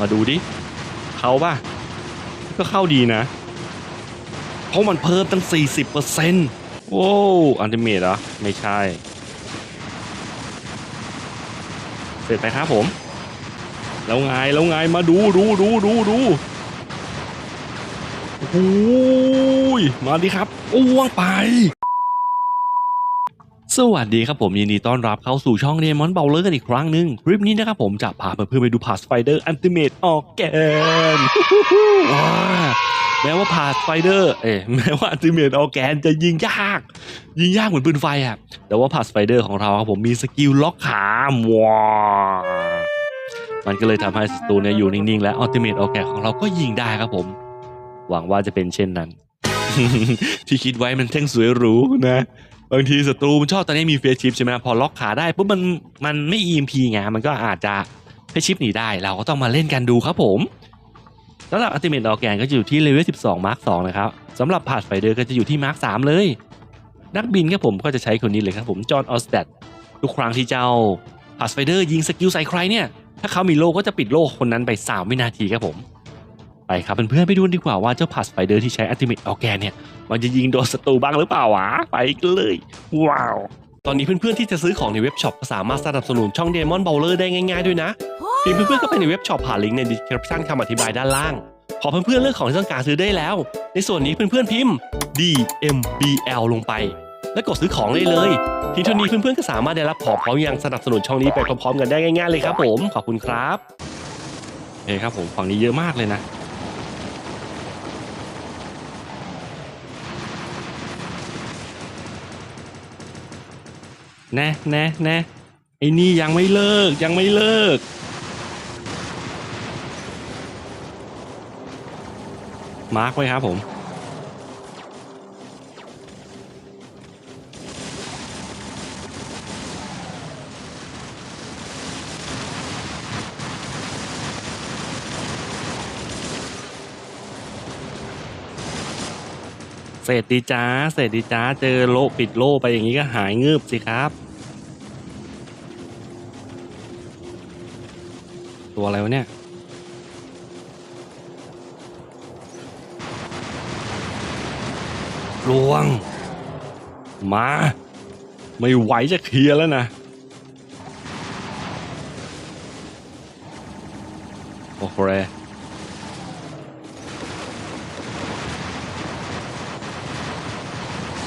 มาดูดิเข้าป่ะ ก็เข้าดีนะ เพราะมันเพิ่มตั้ง 40%โว้วอันติเมตเหรอ ไม่ใช่ เสร็จไปครับผม แล้วไงแล้วไงมาดูดูดูดูดูโอ้โหยมาดิครับอ้วงไป สวัสดีครับผมยินดีต้อนรับเข้าสู่ช่องเดมอนเบลเลอร์กันอีกครั้งหนึ่งคลิปนี้นะครับผมจะพาเพื่อนๆไปดูพาสไฟเดอร์อันติเมตออกแกนว้าแม้ว่าพาสไฟเดอร์เอ๊แม้ว่าอันติเมตออกแกนจะยิงยาก ยิงยากเหมือนปืนไฟอะแต่ว่าพาสไฟเดอร์ของเราครับผมมีสกิลล็อกขาว้ามันก็เลยทำให้ศัตรูเนี่ยอยู่นิ่งๆ และอัลติเมตออกแกนของเราก็ยิงได้ครับผม หวังว่าจะเป็นเช่นนั้น ที่คิดไว้มันเท่งสวยหรูนะ บางทีศัตรูมันชอบตอนนี้มีเฟสชิปใช่ไหมพอล็อกขาได้ปุ๊บมันมันไม่ EMP ไงมันก็อาจจะเฟสชิปหนีได้ เราก็ต้องมาเล่นกันดูครับผมสำหรับอัลติเมทออแกนก็จะอยู่ที่เลเวล 12 มาร์ค 2 นะครับสำหรับพาสไฟเดอร์ก็จะอยู่ที่มาร์ค 3 เลย นักบินครับผมก็จะใช้คนนี้เลยครับผม จอห์นออสแตดทุกครั้งที่เจ้าพาสไฟเดอร์ยิงสกิลใส่ใครเนี่ย ถ้าเขามีโล่ก็จะปิดโล่คนนั้นไป 3 วินาทีครับผม ไปครับเพื่อนๆไปดูกันดีกว่าว่าเจ้าพาสไฟเดอร์ที่ใช้อัลติเมทออแกนเนี่ย มันจะยิงโดนศัตรูบ้างหรือเปล่าวะ ไปกันเลย ว้าว ตอนนี้เพื่อนๆที่จะซื้อของในเว็บช็อปก็สามารถสนับสนุนช่อง Demon Bowler ได้ง่ายๆด้วยนะเพียงเพื่อนๆก็ไปในเว็บช็อปผ่านลิงก์ใน description คำอธิบายด้านล่างพอเพื่อนๆเลือกของที่ต้องการซื้อได้แล้ว ในส่วนนี้เพื่อนๆพิมพ์ DMBL ลงไป แล้วกดซื้อของได้เลยทีเท่านี้เพื่อนๆก็สามารถได้รับของพร้อมยังสนับสนุนช่องนี้ไปพร้อมๆกันได้ง่ายๆเลยครับผมขอบคุณครับโอเคครับผมฝั่งนี้เยอะมากเลยนะ น่แน่แน่ไอ้นี่ยังไม่เลิกยังไม่เลิก มาร์กไว้ครับผม เสร็จดีจ้าเสร็จดีจ้าเจอโลปิดโลไปอย่างนี้ก็หายเงืบสิครับ ตัวอะไรวะเนี่ยลวง มา ไม่ไหวจะเคลียร์แล้วนะโอเค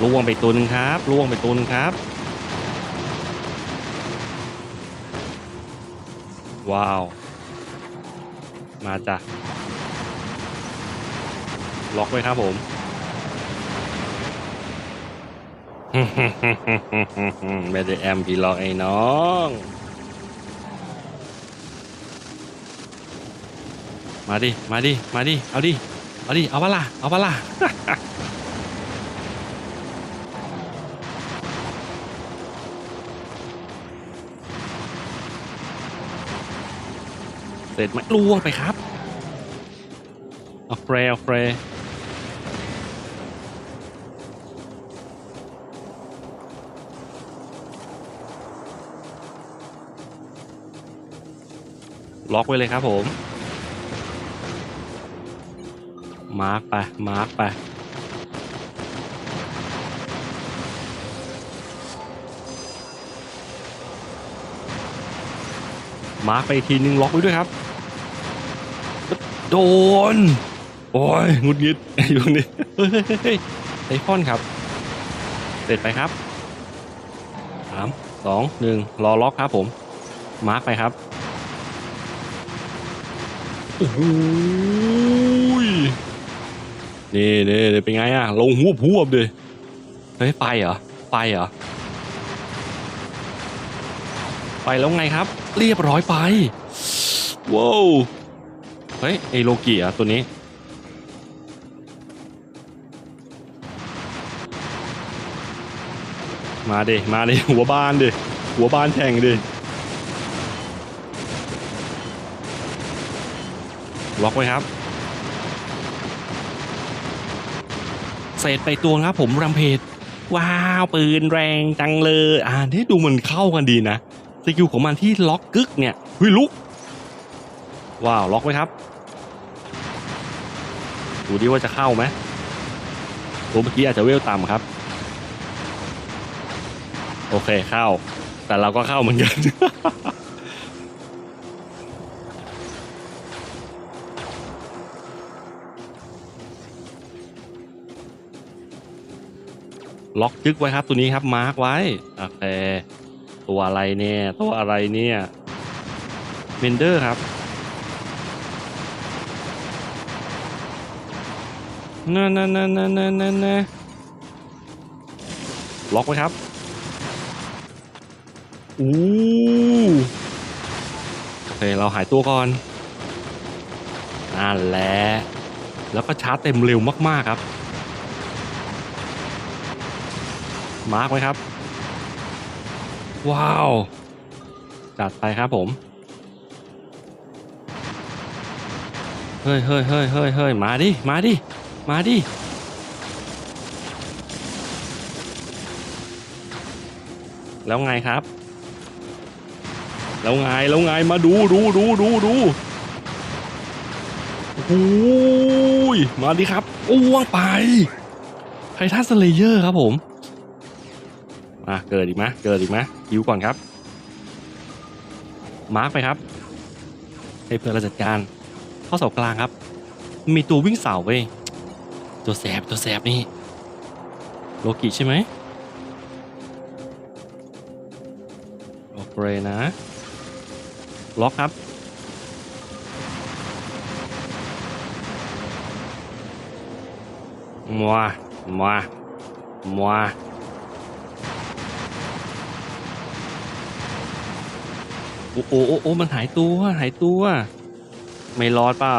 ล่วงไปตัวหนึ่งครับล่วงไปตัวหนึ่งครับ ว้าว มาจ้ะล็อกไว้ครับผมไม่ได้แอมพี่ล็อกไอ้น้องมาดิ มาดิ มาดิ เอาดิ เอาดิ เอาปะล่ะ เอาปะล่ะ เสร็จไหมล่วงไปครับเอาเฟรเอาเฟรล็อกไว้เลยครับผม มาร์กไป มาร์กไป มาร์กไปอีกทีนึงล็อกไว้ด้วยครับ โดน โอ้ยหงุดหงิดอยู่นี่เฮ้ยเฮ้ยเฮ้ยเฮ้ยไอฟอนครับ เสร็จไปครับสามสองหนึ่งรอล็อกครับผม มาร์กไปครับโอ้โหยนี่นี่นี่เป็นไงอะลงหัวพวบเลยเฮ้ยไปเหรอไปเหรอไปแล้วไงครับ เรียบร้อยไปว้าว เฮ้ยไอโลกิอะตัวนี้ มาเดมาดิหัวบานดิหัวบานแข่งดิล็อกไว้ครับเสร็จไปตัวครับผมรัมเพจว้าวปืนแรงจังเลย อ่านี่ดูมันเข้ากันดีนะสกิลของมันที่ล็อกกึกเนี่ยเฮ้ยลุก ว้าว ล็อกไว้ครับ ดูดิว่าจะเข้าไหมตัวเมื่อกี้อาจจะเวลต่ำครับ โอเคเข้า แต่เราก็เข้าเหมือนกัน ล็อกจึกไว้ครับ ตัวนี้ครับ มาร์กไว้ โอเค ตัวอะไรเนี่ย ตัวอะไรเนี่ยเมนเดอร์ครับ น่นน่นน่นนั่นนั่นนั่นนั่นล็อกไว้ครับอู้โอเคเราหายตัวก่อนนั่นแหละแล้วก็ชาร์จเต็มเร็วมากๆครับ มาร์กไว้ครับ ว้าว จัดไปครับผม เฮ้ยเฮ้ยเฮ้ยเฮ้ยเฮ้ยมาดิ มาดิ มาดิ แล้วไงครับ แล้วไง แล้วไง มาดูดูดูดูดูโอ้ยมาดิครับอ้วงไปไททันสเลเยอร์ครับผม มาเกิดอีกไหมเกิดอีกไหมคิวก่อนครับ มาร์กไปครับ ให้เพื่อนเราจัดการเข้าเสากลางครับ มีตัววิ่งเสาเว้ย ตัวแสบตัวแสบนี่โลกิใช่ไหมโอเคนะ ล็อกครับ มัว มัว มัวโอ้โอ้โอ้โอ้มันหายตัว หายตัว ไม่รอดเปล่า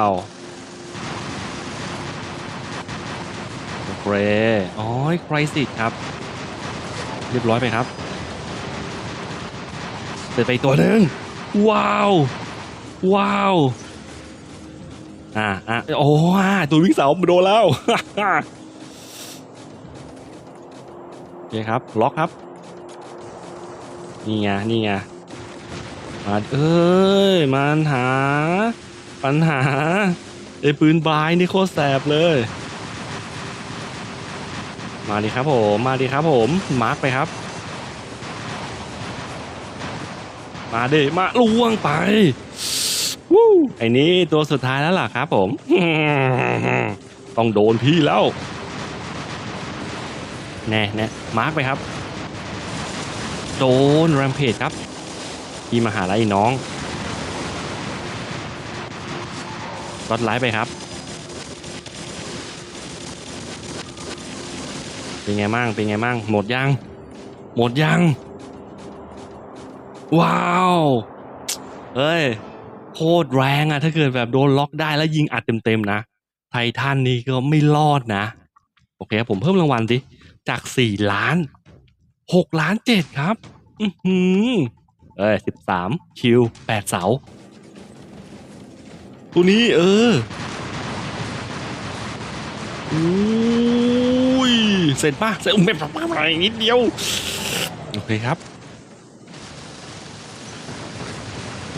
โอเคอ๋อใครสิครับ เรียบร้อยไปครับเสร็จไปอีกตัวหนึ่งว้าว ว้าว อ่าอ่าโอ้อ่าตัววิ่งเสามาโดนแล้วโอเคครับ ล็อกครับนี่ไงนี่ไงมาเอ้ยมันหา ปัญหาไอ้ปืนบายนี่โคตรแสบเลย มาดิครับผม มาดิครับผม มาร์กไปครับ มาดิมาล่วงไปวู้ไอ้นี่ตัวสุดท้ายแล้วล่ะครับผม ต้องโดนพี่แล้ว แน่แน่มาร์กไปครับ โดนแรมเพจครับ พี่มาหาลัยน้องก็ไลฟ์ไปครับ เป็นไงมั่งเป็นไงมั่งหมดยัง หมดยัง ว้าวเฮ้ยโคตรแรงอะถ้าเกิดแบบโดนล็อกได้แล้วยิงอัดเต็มๆนะไททันนี่ก็ไม่รอดนะ โอเคผมเพิ่มรางวัลดิจากสี่ล้านหกล้านเจ็ดครับ อือหือเอ้ยสิบสามคิวแปดเสาตัวนี้เอออุ้ย เสร็จป่ะเสร็จอุ้มไปไปนิดเดียว โอเคครับ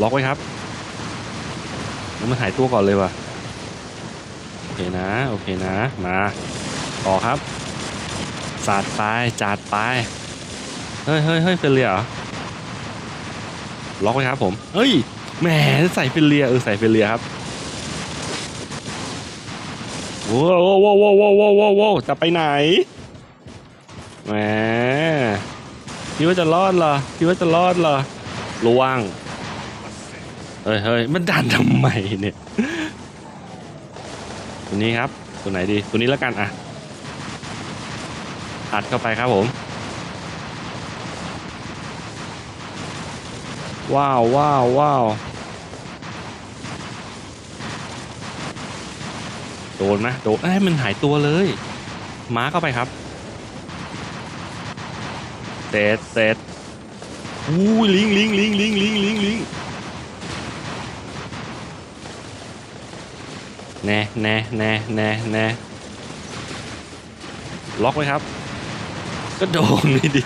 ล็อกไว้ครับแล้วมันหายตัวก่อนเลยว่ะ โอเคนะ โอเคนะ มา ต่อครับสาดไปจัดไป เฮ้ยเฮ้ยเฮ้ยเป็นเรียเหรอ ล็อกไว้ครับผม เฮ้ย แหมใส่ฟิลเลียเออใส่ฟิลเลียครับว้าวว้าวว้าวว้าวว้าวว้าวว้าวจะไปไหน แหมคิดว่าจะรอดเหรอคิดว่าจะรอดเหรอระวังเฮ้ยเฮ้ยมันดันทำไมเนี่ยตัวนี้ครับ ตัวไหนดี ตัวนี้แล้วกันอะอัดเข้าไปครับผม ว้าวว้าวว้าวโดนไหมโดนเอ้ยมันหายตัวเลย ม้าเข้าไปครับ เสร็จเสร็จอู้ยลิงลิงลิงลิงลิงลิงลิงแน่แน่แน่แน่แน่ล็อกไว้ครับ ก็โดนนี่ดิ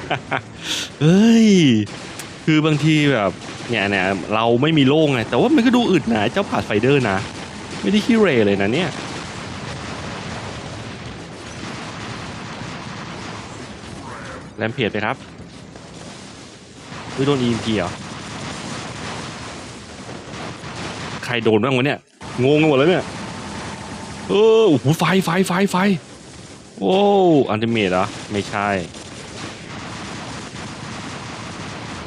เฮ้ย คือบางทีแบบ เนี่ยเนี่ยเราไม่มีโล่งไง แต่ว่ามันก็ดูอึดนะ เจ้าผาดไฟเดอร์นะ ไม่ได้ขี้เหรเลยนะเนี่ยแรมเพจไปครับ ไม่โดน EMP เหรอ ใครโดนบ้างวะเนี่ย งงไปหมดแล้วเนี่ย เออโอ้โหไฟไฟไฟไฟ โอ้อันติเมตเหรอ ไม่ใช่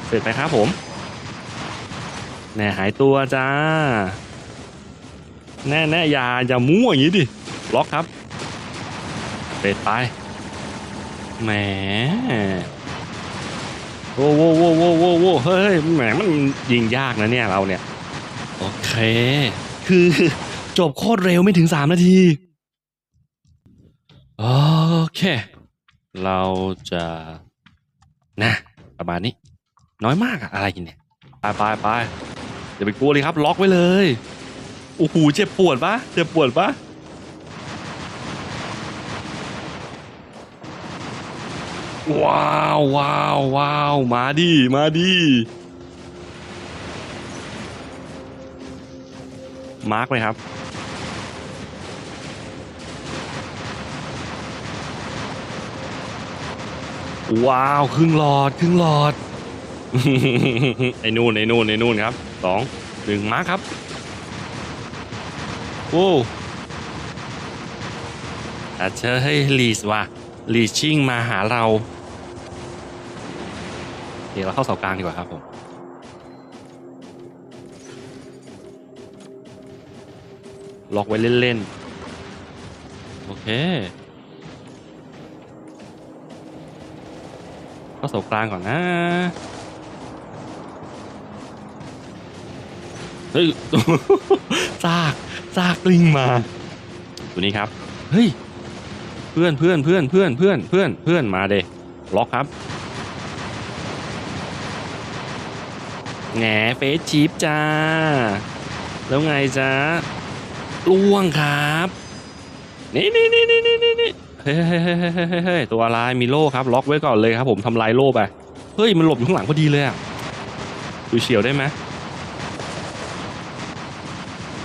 เสร็จไปครับผมแน่หายตัวจ้า แน่แน่อย่าอย่ามั่วอย่างนี้ดิ ล็อกครับเสร็จไป แหม โว้โว้โว้โว้โว้โว้เฮ้ยแหมมันยิงยากนะเนี่ยเราเนี่ย โอเค คือจบโคตรเร็วไม่ถึงสามนาที โอเค เราจะนะ ประมาณนี้ น้อยมากอะอะไรกินเนี่ยไปไปไปอย่าไปกลัวเลยครับ ล็อกไว้เลยโอ้โหเจ็บปวดปะเจ็บปวดปะ ว้าวว้าวว้าวมาดิมาดิมาร์กไหมครับ ว้าวครึ่งหลอดครึ่งหลอด ไอ้นู่นไอ้นู่นไอ้นู่นครับสองหนึ่งมาร์คครับโอ้อาเชอให้ลีสว่ะลีชิ่งมาหาเรา เดี๋ยวเราเข้าเสากลางดีกว่าครับผมล็อกไว้เล่นๆ โอเคเข้าเสากลางก่อนนะ เฮ้ยซากซากลิงมา ตัวนี้ครับ เฮ้ย เพื่อนเพื่อนเพื่อนเพื่อนเพื่อนเพื่อนเพื่อนมาเดล็อกครับ แหนเฟสชีฟจ้า แล้วไงจ้าล่วงครับ นี่นี่นี่นี่นี่นี่นี่เฮ้ยเฮ้เฮ้เฮ้เฮ้เฮ้ตัวอะไรมีโล่ครับ ล็อกไว้ก่อนเลยครับ ผมทำลายโล่ไป เฮ้ย มันหลบอยู่ข้างหลังพอดีเลยอะดูเฉียวได้ไหม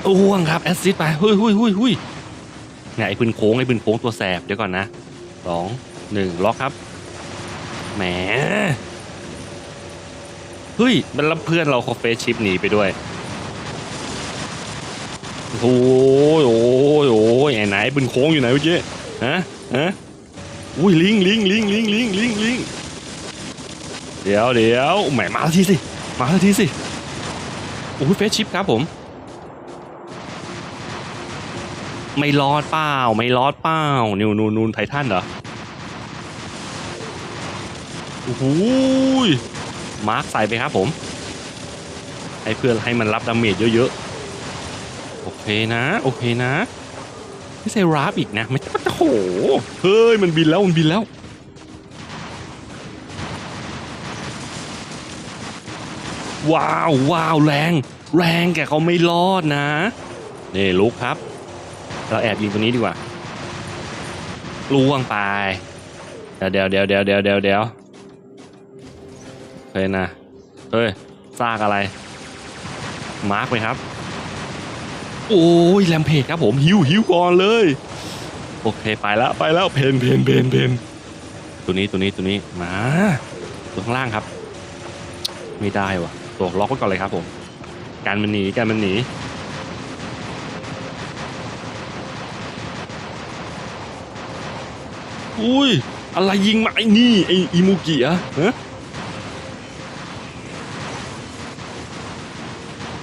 โอ้ห่วงครับ แอสซิดไปหุยหุยหุยหุยเนี่ยไอ้ปืนโค้งไอ้ปืนโค้งตัวแสบเดี๋ยวก่อนนะสองหนึ่งล็อกครับ แหม ฮ้ย มันรับเพื่อนเราเขาเฟสชิปหนีไปด้วย โอ้ยโอ้ยโอ้ยไอ้ไหนปืนโค้งอยู่ไหนเมื่อกี้ฮะฮะอุ้ยลิงลิงลิงลิงลิงลิงลิงเดี๋ยวเดี๋ยวแหมมาทีสิมาทีสิโอ้ยเฟสชิปครับผม ไม่รอดเปล่าไม่รอดเปล่านิวนูนูนไททันเหรอโอ้ย มาร์คใส่ไปครับผมให้เพื่อนให้มันรับดาเมจเยอะๆ โอเคนะ โอเคนะ ไม่ใช่ราฟอีกนะไม่โอ้โห เฮ้ย มันบินแล้ว มันบินแล้ว ว้าวว้าวแรง แรงแกเขาไม่รอดนะ นี่ลุกครับ เราแอบยิงตรงนี้ดีกว่าล่วงไป เดี๋ยวเดี๋ยวเดี๋ยวเดี๋ยวเดี๋ยวเดี๋ยว เดี๋ยวเฮ้ยนะ เฮ้ยซากอะไร มาร์กไปครับ โอ้ยแรมเพจครับผมหิวหิวก่อนเลย โอเคไปแล้วไปแล้วเพนเพนเพนเพนตัวนี้ตัวนี้ตัวนี้มา ตัวข้างล่างครับ ไม่ได้วะตัวล็อกไว้ก่อนเลยครับผม การมันหนีการมันหนีอุ้ย อะไรยิงมาไอ้นี่ไอ้อิมูกิอะฮะ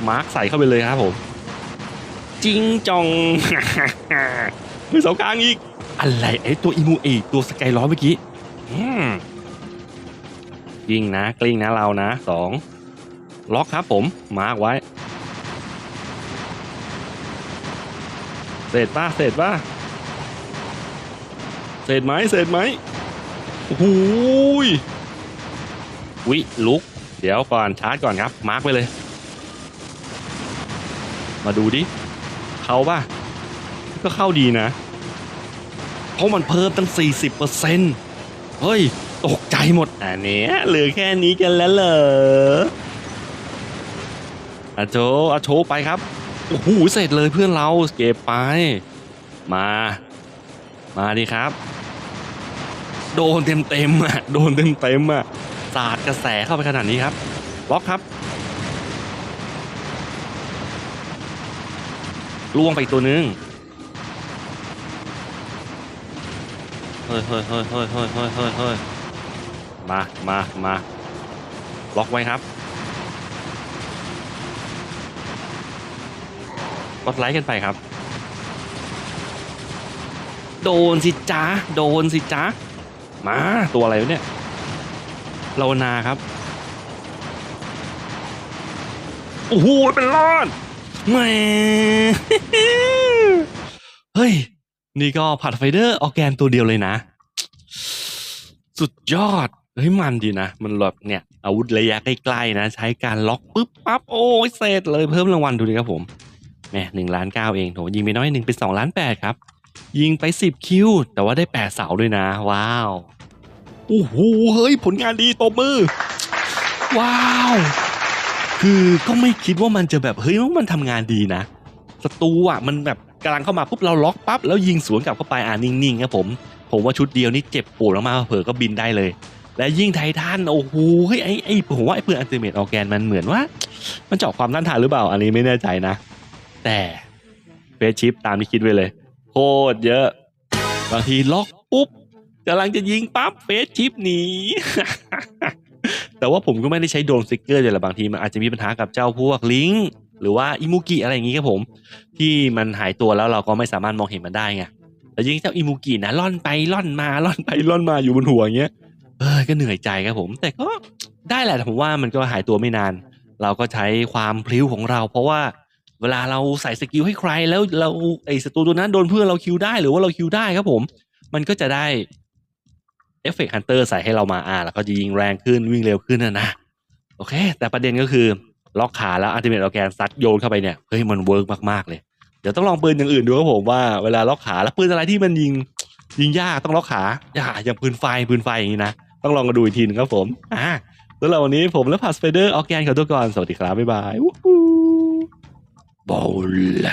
มาร์คใส่เข้าไปเลยครับผมจิงจองมือเสากลางอีก อะไรไอ้ตัวอิมูเอกตัวสกายร้อเมื่อกี้ยิงนะกลิ้งนะเรานะสองล็อกครับผม มาร์กไว้ เสร็จป่ะเสร็จป่ะเสร็จไหมเสร็จไหมโอ้โหยวิลุก เดี๋ยวก่อนชาร์จก่อนครับ มาร์กไปเลย มาดูดิเขาป่ะ ก็เข้าดีนะ เพราะมันเพิ่มตั้ง 40%เฮ้ย ตกใจหมดอันนี้เหลือแค่นี้กันแล้วเหรออาโจอาโชไปครับ โอ้โห เสร็จเลยเพื่อนเราเก็บไป มา มาดิครับ โดนเต็มเต็มอะ โดนเต็มเต็มอะ สาดกระแสเข้าไปขนาดนี้ครับบล็อกครับ ล่วงไปตัวนึงเฮ้ยเฮ้ยเฮ้ยเฮ้ยเฮ้ยเฮ้ยเฮ้ยเฮ้ยมามามาล็อกไว้ครับกดไลค์กันไปครับ โดนสิจ้าโดนสิจ้ามาตัวอะไรวะเนี่ยลานาครับโอ้โหเป็นรอด แหมเฮ้ย นี่ก็ผัดไฟเดอร์ออแกนตัวเดียวเลยนะ สุดยอด เฮ้ยมันดีนะ มันแบบเนี่ย อาวุธระยะใกล้ๆนะ ใช้การล็อกปุ๊บปั๊บโอ้ยเสร็จเลยเพิ่มรางวัลดูดิครับผมแม่หนึ่งล้านเก้าเองโถยิงไปน้อยหนึ่งเป็นสองล้านแปดครับ ยิงไปสิบคิว แต่ว่าได้แปดเสาด้วยนะ ว้าว โอ้โห เฮ้ย ผลงานดีตบมือ ว้าว คือก็ไม่คิดว่ามันจะแบบเฮ้ยมันทำงานดีนะศัตรูอะมันแบบกำลังเข้ามาปุ๊บเราล็อกปั๊บแล้วยิงสวนกลับเข้าไปอ่านิ่งๆครับผม ผมว่าชุดเดียวนี่เจ็บปวดมากๆเผลอก็บินได้เลย และยิ่งไททันโอ้โหเฮ้ยไอ้ไอ้ผมว่าไอ้ปืนอัลติเมทออแกนมันเหมือนว่า มันเจาะความต้านทานหรือเปล่า อันนี้ไม่แน่ใจนะ แต่เฟสชิปตามที่คิดไว้เลย โคตรเยอะ บางทีล็อกปุ๊บกำลังจะยิงปั๊บเฟสชิปหนี แต่ว่าผมก็ไม่ได้ใช้โดรนสติกเกอร์เลยละบางทีมันอาจจะมีปัญหากับเจ้าพวกลิงหรือว่าอิมูกิอะไรอย่างงี้ครับผม ที่มันหายตัวแล้วเราก็ไม่สามารถมองเห็นมันได้ไงแต่ยิ่งเจ้าอิมูกินะล่อนไปล่อนมาล่อนไปล่อนมาอยู่บนหัวอย่างเงี้ยเออก็เหนื่อยใจครับผม แต่ก็ได้แหละแต่ผมว่ามันก็หายตัวไม่นาน เราก็ใช้ความพลิ้วของเรา เพราะว่าเวลาเราใส่สกิลให้ใครแล้วเราไอ้ศัตรูตัวนั้นโดนเพื่อนเราคิวได้หรือว่าเราคิวได้ครับผม มันก็จะได้ เอฟเฟกต์ฮันเตอร์ใส่ให้เรามาอ่าแล้วก็จะยิงแรงขึ้นวิ่งเร็วขึ้นนะนะโอเค แต่ประเด็นก็คือล็อกขาแล้วอัลติเมทออแกนซัดโยนเข้าไปเนี่ยเฮ้ยมันเวิร์กมากๆเลยเดี๋ยวต้องลองปืนอย่างอื่นดูครับผมว่าเวลาล็อกขาแล้วปืนอะไรที่มันยิงยิงยากต้องล็อกขาอย่าอย่างปืนไฟปืนไฟอย่างนี้นะต้องลองมาดูอีกทีนึงครับผมอ่าสำหรับวันนี้ผมและพัสเฟเดอร์ออแกนขอตัวก่อนสวัสดีครับบ๊ายบายวู้ฮู้บอล